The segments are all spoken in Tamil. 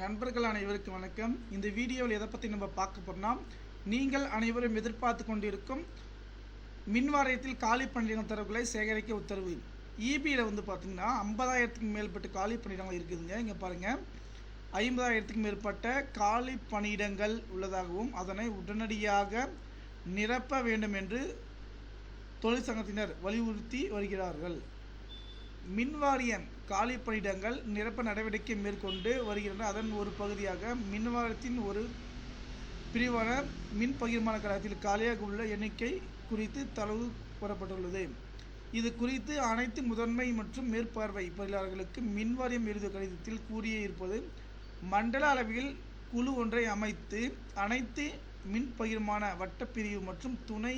நண்பர்கள் அனைவருக்கும் வணக்கம். இந்த வீடியோவில் எதை பற்றி நம்ம பார்க்க போறோம்னா நீங்கள் அனைவரும் எதிர்பார்த்து கொண்டிருக்கும் மின் வாரியத்தில் காலி பணியிடங்கள் தரவுகளை சேகரிக்க உத்தரவு. இபியில் வந்து பார்த்திங்கன்னா ஐம்பதாயிரத்துக்கு மேற்பட்ட காலி பணியிடங்கள் இருக்குதுங்க. இங்கே பாருங்கள் ஐம்பதாயிரத்துக்கு மேற்பட்ட காலி பணியிடங்கள் உள்ளதாகவும் அதனை உடனடியாக நிரப்ப வேண்டும் என்று தொழிற்சங்கத்தினர் வலியுறுத்தி வருகிறார்கள். மின்வாரியம் காலி பணியிடங்கள் நிரப்ப நடவடிக்கை மேற்கொண்டு வருகின்றன. அதன் ஒரு பகுதியாக மின்வாரத்தின் ஒரு பிரிவான மின் பகிர்மான கழகத்தில் காலியாக உள்ள எண்ணிக்கை குறித்து தரவு கூறப்பட்டுள்ளது இது குறித்து அனைத்து முதன்மை மற்றும் மேற்பார்வை பொறியாளர்களுக்கு மின்வாரியம் எழுதிய கடிதத்தில் கூறியே இருப்பது மண்டல அளவில் குழு ஒன்றை அமைத்து அனைத்து மின் பகிர்மான வட்டப்பிரிவு மற்றும் துணை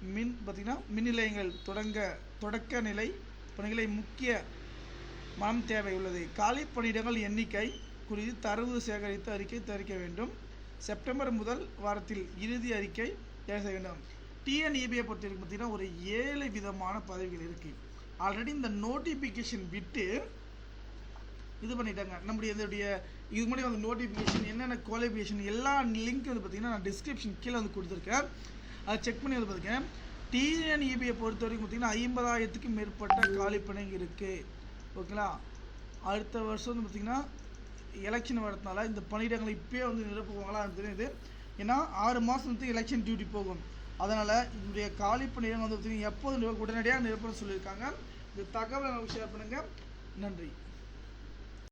மின் பார்த்திங்கன்னா மின் நிலையங்கள் தொடங்க தொடக்க நிலை பணிகளை முக்கிய மனம் தேவை உள்ளது காலி பணியிடங்கள் எண்ணிக்கை குறித்து தரவு சேகரித்து அறிக்கை தயாரிக்க வேண்டும். செப்டம்பர் முதல் வாரத்தில் இறுதி அறிக்கை தயார் செய்ய வேண்டும். டிஎன்இபியை பொறுத்தவரைக்கும் பார்த்தீங்கன்னா ஒரு ஏழு விதமான பதவிகள் இருக்குது ஆல்ரெடி இந்த நோட்டிஃபிகேஷன் விட்டு இது பண்ணிட்டாங்க. நம்முடைய இதனுடைய இது முன்னாடி வந்து நோட்டிஃபிகேஷன் என்னென்ன குவாலிஃபிகேஷன் எல்லா லிங்க் வந்து பார்த்தீங்கன்னா நான் டிஸ்கிரிப்ஷன் கீழே வந்து கொடுத்துருக்கேன். அதை செக் பண்ணி வந்து பார்த்துக்கேன் டிஎன்இபியை பொறுத்த வரைக்கும் பார்த்தீங்கன்னா ஐம்பதாயிரத்துக்கு மேற்பட்ட காலி இருக்குது ஓகேங்களா? அடுத்த வருஷம் வந்து பார்த்திங்கன்னா எலெக்ஷன் வரதுனால இந்த பணியிடங்களை இப்போயே வந்து நிரப்புவாங்களா தெரியுது. ஏன்னா ஆறு மாதம் வந்து எலெக்ஷன் டியூட்டி போகும். அதனால் இதனுடைய காலி பணியிடங்கள் வந்து பார்த்திங்கன்னா எப்போது உடனடியாக நிரப்புன்னு சொல்லியிருக்காங்க. இந்த தகவலை நமக்கு ஷேர் பண்ணுங்கள் நன்றி.